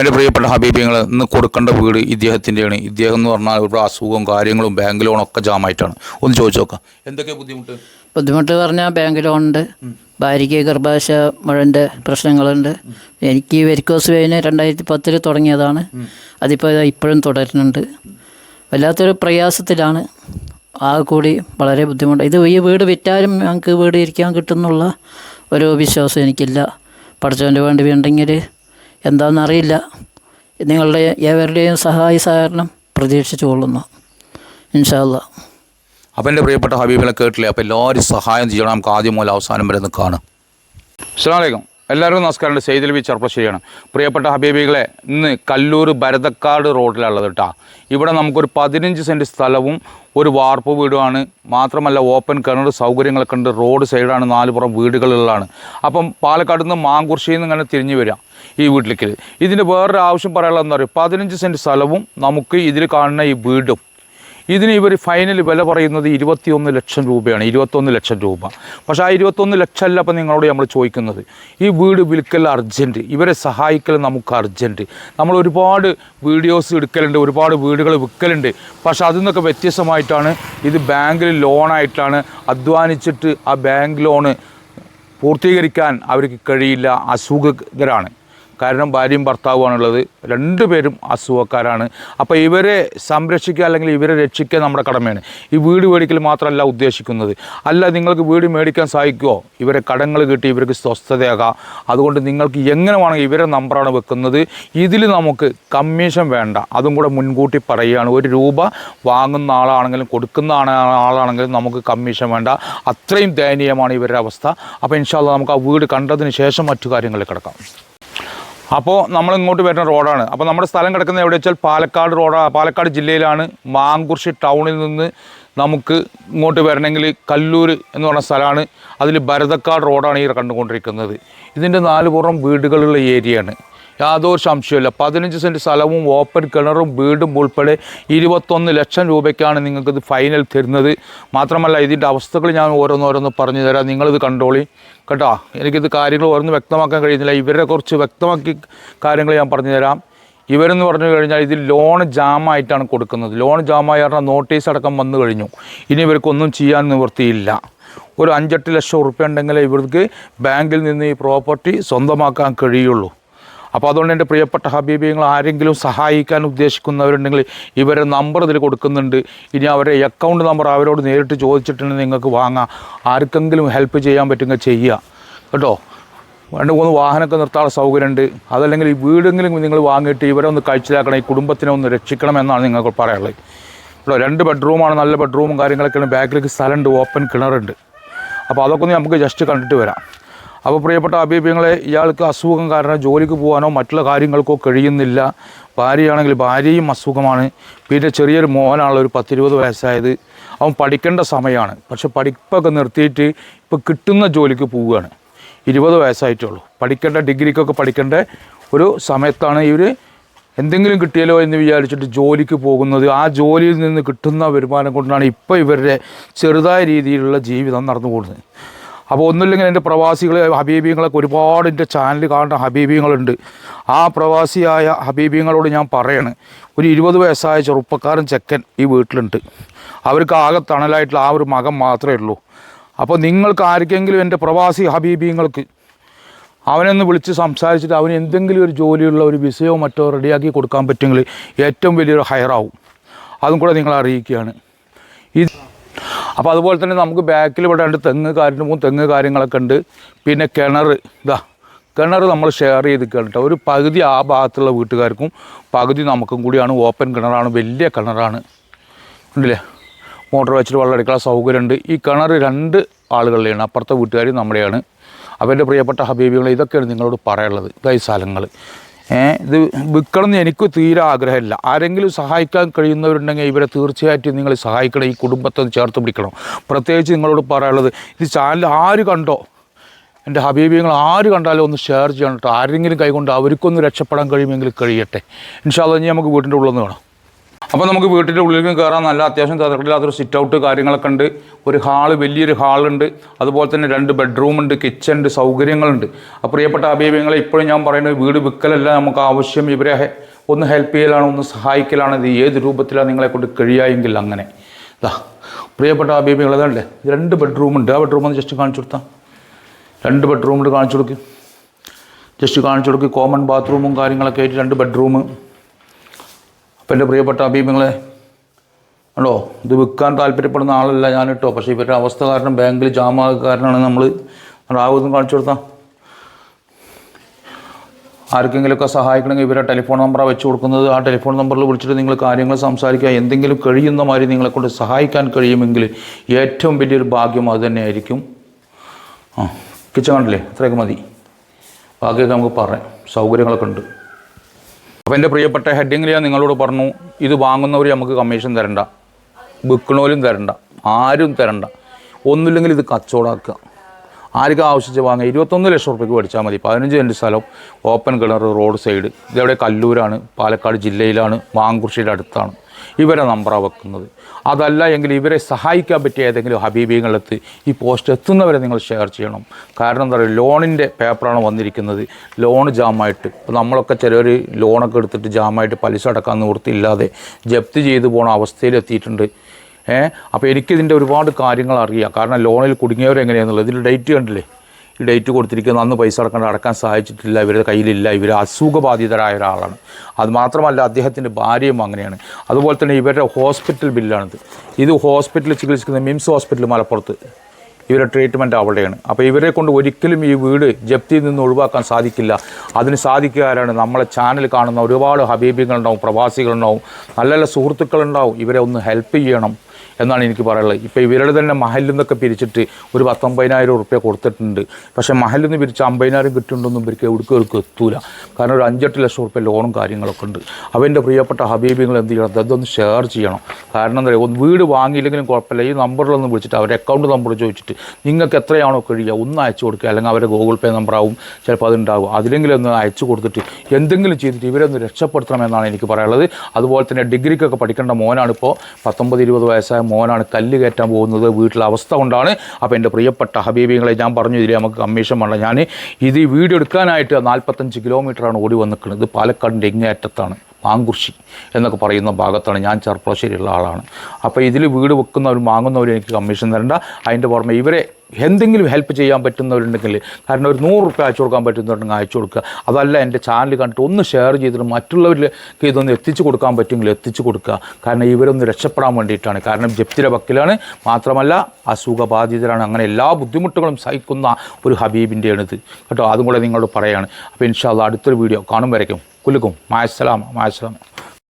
എന്റെ പ്രിയപ്പെട്ട ഹബീബിങ്ങൾ ഇന്ന് കൊടുക്കേണ്ട വീട് ഇദ്ദേഹത്തിന്റെയാണ്. ഇദ്ദേഹം എന്ന് പറഞ്ഞാൽ ഇവിടെ അസുഖവും കാര്യങ്ങളും ബാങ്ക് ലോണും ഒക്കെ ജാമായിട്ടാണ്. ഒന്ന് ചോദിച്ചു നോക്കാം. എന്തൊക്കെ ബുദ്ധിമുട്ട്? ബുദ്ധിമുട്ട് പറഞ്ഞാൽ ബാങ്ക് ലോണുണ്ട്. ഭാര്യയ്ക്ക് ഗർഭാശയ മുഴന്റെ പ്രശ്നങ്ങളുണ്ട്. എനിക്ക് വെരിക്കോസ് വെയിന് രണ്ടായിരത്തി പത്തിൽ തുടങ്ങിയതാണ് അതിപ്പോൾ ഇപ്പോഴും തുടരുന്നുണ്ട്. വല്ലാത്തൊരു പ്രയാസത്തിലാണ്. ആ കൂടി വളരെ ബുദ്ധിമുട്ട്. ഇത് ഈ വീട് വിറ്റാലും ഞങ്ങൾക്ക് വീട് ഇരിക്കാൻ കിട്ടുന്നുള്ള ഒരു വിശ്വാസം എനിക്കില്ല. പഠിച്ചവന്റെ വേണ്ടി വേണ്ടെങ്കിൽ എന്താണെന്നറിയില്ല. നിങ്ങളുടെ ഏവരുടെയും സഹായ സഹകരണം പ്രതീക്ഷിച്ചു കൊള്ളുന്നു. ഇൻഷാല്ല അപ്പം എന്റെ പ്രിയപ്പെട്ട ഹബീബിനെ കേട്ടില്ലേ? അപ്പോൾ എല്ലാവരും സഹായം ചെയ്യണം. നമുക്ക് ആദ്യം മുതൽ അവസാനം വരെ നിൽക്കുകയാണ് കാണാം. എല്ലാവരും എല്ലാവർക്കും നമസ്കാരം. സെയ്തൽ ബി ചെറുപ്പശ്ശേരിയാണ് പ്രിയപ്പെട്ട ഹബീബികളെ ഇന്ന് കല്ലൂർ ഭരതക്കാട് റോഡിലുള്ളത് കേട്ടോ. ഇവിടെ നമുക്കൊരു പതിനഞ്ച് സെന്റ് സ്ഥലവും ഒരു വാർപ്പ് വീടുമാണ്. മാത്രമല്ല ഓപ്പൺ കിണർ സൗകര്യങ്ങളൊക്കെ ഉണ്ട്. റോഡ് സൈഡാണ് നാല് നാലുപുറം വീടുകളുള്ളതാണ്. അപ്പം പാലക്കാട് നിന്ന് മാങ്കുർശിയിൽ നിന്ന് ഇങ്ങനെ തിരിഞ്ഞു വരാം. ഈ വീട്ടിലേക്ക്. ഇതിന്റെ വേറൊരു ആവശ്യം പറയാനുള്ളതെന്ന് പറയുക പതിനഞ്ച് സെന്റ് സ്ഥലവും നമുക്ക് ഇതിൽ കാണുന്ന ഈ വീടും. ഇതിന് ഇവർ ഫൈനൽ വില പറയുന്നത് ഇരുപത്തിയൊന്ന് ലക്ഷം രൂപയാണ്. ഇരുപത്തൊന്ന് ലക്ഷം രൂപ. പക്ഷേ ആ ഇരുപത്തൊന്ന് ലക്ഷമല്ല അപ്പം നിങ്ങളോട് നമ്മൾ ചോദിക്കുന്നത്. ഈ വീട് വിൽക്കൽ അർജന്റ് ഇവരെ സഹായിക്കൽ നമുക്ക് അർജന്റ് നമ്മൾ ഒരുപാട് വീഡിയോസ് എടുക്കലുണ്ട് ഒരുപാട് വീടുകൾ വിൽക്കലുണ്ട്. പക്ഷേ അതിൽ നിന്നൊക്കെ വ്യത്യസ്തമായിട്ടാണ് ഇത് ബാങ്കിൽ ലോണായിട്ടാണ് അധ്വാനിച്ചിട്ട് ആ ബാങ്ക് ലോണ് പൂർത്തീകരിക്കാൻ അവർക്ക് കഴിയില്ല അസുഖകരാണ് കാരണം ഭാര്യയും ഭർത്താവുമാണുള്ളത്. രണ്ടുപേരും അസുഖക്കാരാണ്. അപ്പോൾ ഇവരെ സംരക്ഷിക്കുക അല്ലെങ്കിൽ ഇവരെ രക്ഷിക്കുക നമ്മുടെ കടമയാണ്. ഈ വീട് മേടിക്കൽ മാത്രമല്ല ഉദ്ദേശിക്കുന്നത്. അല്ല നിങ്ങൾക്ക് വീട് മേടിക്കാൻ സാധിക്കുമോ ഇവരെ കടങ്ങൾ കിട്ടി ഇവർക്ക് സ്വസ്ഥതയാകാം. അതുകൊണ്ട് നിങ്ങൾക്ക് എങ്ങനെ വേണമെങ്കിൽ ഇവരെ നമ്പറാണ് വെക്കുന്നത്. ഇതിൽ നമുക്ക് കമ്മീഷൻ വേണ്ട. അതും കൂടെ മുൻകൂട്ടി പറയുകയാണ്. ഒരു രൂപ വാങ്ങുന്ന ആളാണെങ്കിലും കൊടുക്കുന്ന ആളാണെങ്കിലും നമുക്ക് കമ്മീഷൻ വേണ്ട. അത്രയും ദയനീയമാണ് ഇവരുടെ അവസ്ഥ. അപ്പോൾ ഇൻഷാല്ല നമുക്ക് ആ വീട് കണ്ടതിന് ശേഷം മറ്റു കാര്യങ്ങളിൽ കിടക്കാം. അപ്പോൾ നമ്മൾ ഇങ്ങോട്ട് വരുന്ന റോഡാണ്. അപ്പോൾ നമ്മുടെ സ്ഥലം കിടക്കുന്നത് എവിടെ വെച്ചാൽ പാലക്കാട് റോഡാണ് പാലക്കാട് ജില്ലയിലാണ് മാങ്കുർശി ടൗണിൽ നിന്ന് നമുക്ക് ഇങ്ങോട്ട് വരണമെങ്കിൽ കല്ലൂർ എന്ന് പറഞ്ഞ സ്ഥലമാണ്. അതിൽ ഭരതക്കാട് റോഡാണ് ഈ കണ്ടുകൊണ്ടിരിക്കുന്നത്. ഇതിന്റെ നാല് പുറം വീടുകളുള്ള ഏരിയയാണ്. യാതൊരു സംശയമില്ല പതിനഞ്ച് സെന്റ് സ്ഥലവും ഓപ്പൺ കിണറും വീടും ഉൾപ്പെടെ ഇരുപത്തൊന്ന് ലക്ഷം രൂപയ്ക്കാണ് നിങ്ങൾക്കിത് ഫൈനൽ തരുന്നത്. മാത്രമല്ല ഇതിന്റെ അവസ്ഥകൾ ഞാൻ ഓരോന്നോരോന്ന് പറഞ്ഞു തരാം. നിങ്ങളിത് കണ്ടോളി. കേട്ടോ? എനിക്കിത് കാര്യങ്ങൾ ഓരോന്ന് വ്യക്തമാക്കാൻ കഴിയുന്നില്ല. ഇവരെ കുറിച്ച് വ്യക്തമാക്കി കാര്യങ്ങൾ ഞാൻ പറഞ്ഞു തരാം. ഇവരെന്ന് പറഞ്ഞു കഴിഞ്ഞാൽ ഇതിൽ ലോൺ ജാമായിട്ടാണ് കൊടുക്കുന്നത്. ലോൺ ജാമായി പറഞ്ഞാൽ നോട്ടീസ് അടക്കം വന്നു കഴിഞ്ഞു. ഇനി ഇവർക്കൊന്നും ചെയ്യാൻ നിവൃത്തിയില്ല. ഒരു അഞ്ചെട്ട് ലക്ഷം ഉറുപ്പ്യ ഉണ്ടെങ്കിൽ ഇവർക്ക് ബാങ്കിൽ നിന്ന് ഈ പ്രോപ്പർട്ടി സ്വന്തമാക്കാൻ കഴിയുള്ളൂ. അപ്പോൾ അതുകൊണ്ട് എന്റെ പ്രിയപ്പെട്ട ഹബീബിങ്ങൾ ആരെങ്കിലും സഹായിക്കാൻ ഉദ്ദേശിക്കുന്നവരുണ്ടെങ്കിൽ ഇവരെ നമ്പർ ഇതിൽ കൊടുക്കുന്നുണ്ട്. ഇനി അവരെ അക്കൗണ്ട് നമ്പർ അവരോട് നേരിട്ട് ചോദിച്ചിട്ടുണ്ടെങ്കിൽ നിങ്ങൾക്ക് വാങ്ങാം. ആർക്കെങ്കിലും ഹെൽപ്പ് ചെയ്യാൻ പറ്റുമെങ്കിൽ ചെയ്യുക. കേട്ടോ? രണ്ട് മൂന്ന് വാഹനമൊക്കെ നിർത്താനുള്ള സൗകര്യമുണ്ട്. അതല്ലെങ്കിൽ ഈ വീടെങ്കിലും നിങ്ങൾ വാങ്ങിയിട്ട് ഇവരെ ഒന്ന് കഴിച്ചിലാക്കണം ഈ കുടുംബത്തിനെ ഒന്ന് രക്ഷിക്കണം എന്നാണ് നിങ്ങൾക്ക് പറയാനുള്ളത്. കേട്ടോ രണ്ട് ബെഡ്റൂമാണ് നല്ല ബെഡ്റൂമും കാര്യങ്ങളൊക്കെയാണ്. ബാക്കിലേക്ക് സ്ഥലമുണ്ട് ഓപ്പൺ കിണറുണ്ട്. അപ്പോൾ അതൊക്കെ ഒന്ന് നമുക്ക് ജസ്റ്റ് കണ്ടിട്ട് വരാം. അപ്പോൾ പ്രിയപ്പെട്ട അഭിപ്രായങ്ങളെ ഇയാൾക്ക് അസുഖം കാരണം ജോലിക്ക് പോകാനോ മറ്റുള്ള കാര്യങ്ങൾക്കോ കഴിയുന്നില്ല. ഭാര്യയാണെങ്കിൽ ഭാര്യയും അസുഖമാണ്. പിന്നെ ചെറിയൊരു മോനാണല്ലോ ഒരു പത്തിരുപത് വയസ്സായത്. അവൻ പഠിക്കേണ്ട സമയമാണ്. പക്ഷെ പഠിപ്പൊക്കെ നിർത്തിയിട്ട് ഇപ്പോൾ കിട്ടുന്ന ജോലിക്ക് പോവുകയാണ്. ഇരുപത് വയസ്സായിട്ടുള്ളൂ. പഠിക്കേണ്ട ഡിഗ്രിക്കൊക്കെ പഠിക്കേണ്ട ഒരു സമയത്താണ് ഇവർ എന്തെങ്കിലും കിട്ടിയല്ലോ എന്ന് വിചാരിച്ചിട്ട് ജോലിക്ക് പോകുന്നത്. ആ ജോലിയിൽ നിന്ന് കിട്ടുന്ന വരുമാനം കൊണ്ടാണ് ഇപ്പോൾ ഇവരുടെ ചെറുതായ രീതിയിലുള്ള ജീവിതം നടന്നു പോകുന്നത്. അപ്പോൾ ഒന്നുമില്ലെങ്കിൽ എന്റെ പ്രവാസികൾ ഹബീബിങ്ങളൊക്കെ ഒരുപാട് എന്റെ ചാനൽ കാണുന്ന ഹബീബിങ്ങളുണ്ട് ആ പ്രവാസിയായ ഹബീബിങ്ങളോട് ഞാൻ പറയണേ ഒരു ഇരുപത് വയസ്സായ ചെറുപ്പക്കാരൻ ചെക്കൻ ഈ വീട്ടിലുണ്ട്. അവർക്ക് ആകെ തണലായിട്ടുള്ള ആ ഒരു മകൻ മാത്രമേ ഉള്ളൂ. അപ്പോൾ നിങ്ങൾക്ക് ആർക്കെങ്കിലും എന്റെ പ്രവാസി ഹബീബിങ്ങൾക്ക് അവനൊന്ന് വിളിച്ച് സംസാരിച്ചിട്ട് അവന് എന്തെങ്കിലും ഒരു ജോലിയുള്ള ഒരു വിസയോ മറ്റോ റെഡിയാക്കി കൊടുക്കാൻ പറ്റുമെങ്കിൽ ഏറ്റവും വലിയൊരു ഹയറാവും. അതും കൂടെ നിങ്ങളെ അറിയിക്കുകയാണ്. ഇത് അപ്പോൾ അതുപോലെ തന്നെ നമുക്ക് ബാക്കിൽ ഇവിടെ ഉണ്ട് തെങ്ങ് കാര്യം മൂന്ന് തെങ്ങ് കാര്യങ്ങളൊക്കെ ഉണ്ട്. പിന്നെ കിണർ ഇതാ കിണർ നമ്മൾ ഷെയർ ചെയ്ത് കേട്ടോ. ഒരു പകുതി ആ ഭാഗത്തുള്ള വീട്ടുകാർക്കും പകുതി നമുക്കും കൂടിയാണ് ഓപ്പൺ കിണറാണ് വലിയ കിണറാണ്. ഉണ്ടല്ലേ? മോട്ടോർ വെച്ചിട്ട് വെള്ളം എടുക്കാനുള്ള സൗകര്യമുണ്ട്. ഈ കിണർ രണ്ട് ആളുകളുടെയാണ് അപ്പുറത്തെ വീട്ടുകാരും നമ്മുടെയാണ്. അവരുടെ പ്രിയപ്പെട്ട ഹബീബികളെ ഇതൊക്കെയാണ് നിങ്ങളോട് പറയാനുള്ളത്. ഇതായി സ്ഥലങ്ങൾ. ഇത് വിൽക്കണമെന്ന് എനിക്ക് തീരെ ആഗ്രഹമില്ല. ആരെങ്കിലും സഹായിക്കാൻ കഴിയുന്നവരുണ്ടെങ്കിൽ ഇവരെ തീർച്ചയായിട്ടും നിങ്ങൾ സഹായിക്കണം ഈ കുടുംബത്തെ ചേർത്ത് പിടിക്കണം. പ്രത്യേകിച്ച് നിങ്ങളോട് പറയാനുള്ളത് ഇത് ചാനൽ ആര് കണ്ടോ? എന്റെ ഹബീബിങ്ങൾ ആര് കണ്ടാലും ഒന്ന് ഷെയർ ചെയ്യണം കേട്ടോ. ആരെങ്കിലും കൈകൊണ്ട് അവർക്കൊന്ന് രക്ഷപ്പെടാൻ കഴിയുമെങ്കിൽ കഴിയട്ടെ. ഇൻഷാല്ല ഇനി നമുക്ക് വീട്ടിന്റെ ഉള്ളിൽ നിന്ന് വേണം അപ്പോൾ നമുക്ക് വീട്ടിന്റെ ഉള്ളിലേക്ക് കയറാൻ നല്ല അത്യാവശ്യം തിരക്കില്ലാത്തൊരു സിറ്റ് ഔട്ട് കാര്യങ്ങളൊക്കെ ഉണ്ട്. ഒരു ഹാൾ വലിയൊരു ഹാളുണ്ട് അതുപോലെ തന്നെ രണ്ട് ബെഡ്റൂം ഉണ്ട് കിച്ചൺ ഉണ്ട് സൗകര്യങ്ങളുണ്ട്. അപ്പോൾ പ്രിയപ്പെട്ട അഭിപ്രായങ്ങളെ ഇപ്പോഴും ഞാൻ പറയുന്നത് വീട് വിൽക്കലല്ല നമുക്ക് ആവശ്യം. ഇവരെ ഒന്ന് ഹെൽപ്പ് ചെയ്യലാണ് ഒന്ന് സഹായിക്കലാണ്. ഇത് ഏത് രൂപത്തിലാണ് നിങ്ങളെ കൊണ്ട് കഴിയാമെങ്കിൽ അങ്ങനെ. ഇതാ പ്രിയപ്പെട്ട അഭിപ്രായങ്ങൾ അതല്ലേ രണ്ട് ബെഡ്റൂം ഉണ്ട്. ആ ബെഡ്റൂം ഒന്ന് ജസ്റ്റ് കാണിച്ചു കൊടുത്താൽ രണ്ട് ബെഡ്റൂം ഉണ്ട് കാണിച്ചു കൊടുക്കും. ജസ്റ്റ് കാണിച്ചു കൊടുക്കും. കോമൺ ബാത്റൂമും കാര്യങ്ങളൊക്കെ ആയിട്ട് രണ്ട് ബെഡ്റൂം അപ്പം എന്റെ പ്രിയപ്പെട്ട അഭിപ്രായങ്ങളെ ആണോ ഇത് വിൽക്കാൻ താല്പര്യപ്പെടുന്ന ആളല്ല ഞാൻ കേട്ടോ പക്ഷേ ഇവരുടെ അവസ്ഥ കാരണം ബാങ്കിൽ ജാമാക കാരണമാണ് നമ്മൾ ആവുന്നതും കാണിച്ചു കൊടുത്താൽ ആർക്കെങ്കിലുമൊക്കെ സഹായിക്കണമെങ്കിൽ ഇവരെ ടെലിഫോൺ നമ്പറാണ് വെച്ച് കൊടുക്കുന്നത്. ആ ടെലിഫോൺ നമ്പറിൽ വിളിച്ചിട്ട് നിങ്ങൾ കാര്യങ്ങൾ സംസാരിക്കുക. എന്തെങ്കിലും കഴിയുന്ന മാതിരി നിങ്ങളെക്കൊണ്ട് സഹായിക്കാൻ കഴിയുമെങ്കിൽ ഏറ്റവും വലിയൊരു ഭാഗ്യം അത് തന്നെയായിരിക്കും. ആ കിച്ചൺ കണ്ടില്ലേ? അത്രയൊക്കെ മതി. ബാക്കിയൊക്കെ നമുക്ക് പറയാം. സൗകര്യങ്ങളൊക്കെ ഉണ്ട്. അപ്പോൾ എന്റെ പ്രിയപ്പെട്ട ഹെഡിങ്ങിൽ ഞാൻ നിങ്ങളോട് പറഞ്ഞു ഇത് വാങ്ങുന്നവർ നമുക്ക് കമ്മീഷൻ തരണ്ട വിൽക്കണോലും തരണ്ട ആരും തരണ്ട. ഒന്നുമില്ലെങ്കിൽ ഇത് കച്ചവടമാക്കുക ആർക്കും ആവശ്യിച്ച് വാങ്ങുക? ഇരുപത്തൊന്ന് ലക്ഷം റുപ്യക്ക് മേടിച്ചാൽ മതി. പതിനഞ്ച് സെന്റ് സ്ഥലം ഓപ്പൺ കിണർ റോഡ് സൈഡ് ഇതെവിടെ കല്ലൂരാണ് പാലക്കാട് ജില്ലയിലാണ് മാങ്കുർശിയുടെ അടുത്താണ്. ഇവരെ നമ്പറാണ് വെക്കുന്നത്. അതല്ല എങ്കിൽ ഇവരെ സഹായിക്കാൻ പറ്റിയ ഏതെങ്കിലും ഹബീബികളെത്ത് ഈ പോസ്റ്റ് എത്തുന്നവരെ നിങ്ങൾ ഷെയർ ചെയ്യണം. കാരണം എന്താ പറയുക ലോണിന്റെ പേപ്പറാണ് വന്നിരിക്കുന്നത്. ലോൺ ജാമായിട്ട്. ഇപ്പോൾ നമ്മളൊക്കെ ചിലർ ലോണൊക്കെ എടുത്തിട്ട് ജാമായിട്ട് പലിശ അടക്കാൻ നിവൃത്തിയില്ലാതെ ജപ്തി ചെയ്തു പോണ അവസ്ഥയിലെത്തിയിട്ടുണ്ട് ഏഹ് അപ്പോൾ എനിക്കിതിന്റെ ഒരുപാട് കാര്യങ്ങൾ അറിയാം. കാരണം ലോണിൽ കുടുങ്ങിയവരെങ്ങനെയാണെന്നുള്ളത് ഇതിന്റെ ഡേറ്റ് കണ്ടില്ലേ? ഡേറ്റ് കൊടുത്തിരിക്കുന്ന. അന്ന് പൈസ അടക്കേണ്ട അടക്കാൻ സാധിച്ചിട്ടില്ല ഇവരുടെ കയ്യിലില്ല. ഇവർ അസുഖബാധിതരായ ഒരാളാണ്. അതുമാത്രമല്ല അദ്ദേഹത്തിന്റെ ഭാര്യയും അങ്ങനെയാണ്. അതുപോലെ തന്നെ ഇവരുടെ ഹോസ്പിറ്റൽ ബില്ലാണിത്. ഇത് ഹോസ്പിറ്റലിൽ ചികിത്സിക്കുന്ന മിംസ് ഹോസ്പിറ്റൽ മലപ്പുറത്ത്. ഇവരുടെ ട്രീറ്റ്മെന്റ് അവിടെയാണ്. അപ്പോൾ ഇവരെ കൊണ്ട് ഒരിക്കലും ഈ വീട് ജപ്തിയിൽ നിന്ന് ഒഴിവാക്കാൻ സാധിക്കില്ല. അതിന് സാധിക്കുക ആരാണ്? നമ്മളെ ചാനൽ കാണുന്ന ഒരുപാട് ഹബീബികളുണ്ടാവും പ്രവാസികളുണ്ടാവും. നല്ല നല്ല സുഹൃത്തുക്കളുണ്ടാവും. ഇവരെ ഒന്ന് ഹെൽപ്പ് ചെയ്യണം. എന്നാണ് എനിക്ക് പറയാനുള്ളത്. ഇപ്പോൾ ഇവരുടെ തന്നെ മഹലിൽ നിന്നൊക്കെ പിരിച്ചിട്ട് ഒരു പത്തൊമ്പതിനായിരം ഉറുപ്പ്യ കൊടുത്തിട്ടുണ്ട്. പക്ഷേ മഹലിൽ നിന്ന് പിരിച്ച് അമ്പതിനായിരം കിട്ടുന്നുണ്ടൊന്നും ഇവർക്ക് എവിടേക്കും അവർക്ക് എത്തൂല. കാരണം ഒരു അഞ്ചെട്ട് ലക്ഷം ഉറുപ്പ്യ ലോണും കാര്യങ്ങളൊക്കെ ഉണ്ട്. എന്റെ പ്രിയപ്പെട്ട ഹബീബിങ്ങൾ എന്ത് ചെയ്യണം? അതൊന്ന് ഷെയർ ചെയ്യണം. കാരണം എന്താ പറയുക വീട് വാങ്ങിയില്ലെങ്കിലും കുഴപ്പമില്ല. ഈ നമ്പറിലൊന്ന് വിളിച്ചിട്ട് അവരുടെ അക്കൗണ്ട് നമ്പർ ചോദിച്ചിട്ട് നിങ്ങൾക്ക് എത്രയാണോ കഴിയുക ഒന്ന് അയച്ചു കൊടുക്കുക. അല്ലെങ്കിൽ അവരുടെ ഗൂഗിൾ പേ നമ്പറാവും ചിലപ്പോൾ അതുണ്ടാവും അതിലെങ്കിലും ഒന്ന് അയച്ചു കൊടുത്തിട്ട് എന്തെങ്കിലും ചെയ്തിട്ട് ഇവരെ ഒന്ന് രക്ഷപ്പെടുത്തണമെന്നാണ് എനിക്ക് പറയാനുള്ളത്. അതുപോലെ തന്നെ ഡിഗ്രിക്കൊക്കെ പഠിക്കേണ്ട മോനാണിപ്പോൾ പത്തൊമ്പത് ഇരുപത് വയസ്സായ മോനാണ് കല്ല് കയറ്റാൻ പോകുന്നത് വീട്ടിലെ അവസ്ഥ കൊണ്ടാണ്. അപ്പോൾ എന്റെ പ്രിയപ്പെട്ട ഹബീബികളെ ഞാൻ പറഞ്ഞു ഇതിൽ നമുക്ക് കമ്മീഷൻ വേണ്ട ഞാൻ ഇത് ഈ വീഡിയോ എടുക്കാനായിട്ട് നാൽപ്പത്തഞ്ച് കിലോമീറ്ററാണ് ഓടി വന്നിരിക്കുന്നത്. ഇത് പാലക്കാടിന്റെ ഇങ്ങേയറ്റത്താണ് മാങ്കുർശി എന്നൊക്കെ പറയുന്ന ഭാഗത്താണ് ഞാൻ ചെറുപ്പശ്ശേരിയുള്ള ആളാണ്. അപ്പോൾ ഇതിൽ വീട് വെക്കുന്നവർ വാങ്ങുന്നവരും എനിക്ക് കമ്മീഷൻ തരേണ്ട. അതിന്റെ പുറമെ ഇവരെ എന്തെങ്കിലും ഹെൽപ്പ് ചെയ്യാൻ പറ്റുന്നവരുണ്ടെങ്കിൽ കാരണം ഒരു നൂറ് റുപ്യ അയച്ചു കൊടുക്കാൻ പറ്റുന്നവരുണ്ടെങ്കിൽ അയച്ചു കൊടുക്കുക. അതല്ല എന്റെ ചാനൽ കണ്ടിട്ട് ഒന്ന് ഷെയർ ചെയ്തിട്ട് മറ്റുള്ളവരിലേക്ക് ഇതൊന്ന് എത്തിച്ചു കൊടുക്കാൻ പറ്റുമെങ്കിൽ എത്തിച്ചു കൊടുക്കുക. കാരണം ഇവരൊന്ന് രക്ഷപ്പെടാൻ വേണ്ടിയിട്ടാണ്. കാരണം ജപ്തിയുടെ വക്കിലാണ്. മാത്രമല്ല അസുഖബാധിതരാണ്. അങ്ങനെ എല്ലാ ബുദ്ധിമുട്ടുകളും സഹിക്കുന്ന ഒരു ഹബീബിന്റെയാണ് ഇത് കേട്ടോ അതും കൂടെ നിങ്ങളോട് പറയാണ്. അപ്പോൾ ഇൻഷാല്ല അടുത്തൊരു വീഡിയോ കാണും വരയ്ക്കും. കുലുക്കും. മായസ്സലാമ മായസ്സലാം.